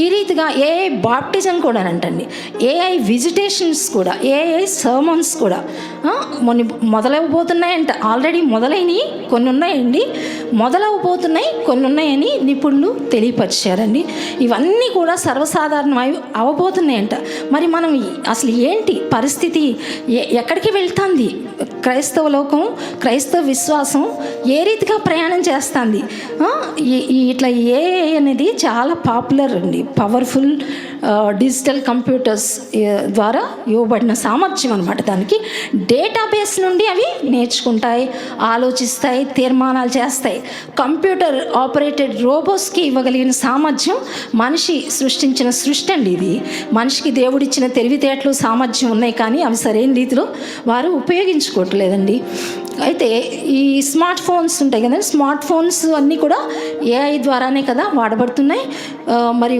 ఈ రీతిగా AI baptism కూడా అంటండి ఏఐ విజిటేషన్స్ కూడా ఏఐ సర్మన్స్ కూడా. మొన్న మొదలవబోతున్నాయంట. ఆల్రెడీ మొదలైనవి కొన్ని ఉన్నాయండి మొదలవబోతున్నాయి కొన్ని ఉన్నాయని నిపుణులు తెలియపరిచారండి. ఇవన్నీ కూడా సర్వసాధారణమై అవబోతున్నాయంట. మరి మనం అసలు ఏంటి పరిస్థితి? ఎ- ఎక్కడికి వెళ్తుంది? క్రైస్తవ లోకం క్రైస్తవ విశ్వాసం ఏ రీతిగా ప్రయాణం చేస్తుంది? ఇట్లా ఏ అనేది చాలా పాపులర్ అండి. పవర్ఫుల్ డిజిటల్ కంప్యూటర్స్ ద్వారా ఇవ్వబడిన సామర్థ్యం అనమాట దానికి. డేటాబేస్ నుండి అవి నేర్చుకుంటాయి ఆలోచిస్తాయి తీర్మానాలు చేస్తాయి. కంప్యూటర్ ఆపరేటెడ్ రోబోస్కి ఇవ్వగలిగిన సామర్థ్యం మనిషి సృష్టించిన సృష్టి అండి ఇది. మనిషికి దేవుడిచ్చిన తెలివితేటలు సామర్థ్యం ఉన్నాయి కానీ అవి సరైన రీతిలో వారు ఉపయోగించుకోవట్లేదండి. అయితే ఈ స్మార్ట్ ఫోన్స్ ఉంటాయి కదండి స్మార్ట్ ఫోన్స్ అన్నీ కూడా ఏఐ ద్వారానే కదా వాడబడుతున్నాయి. మరి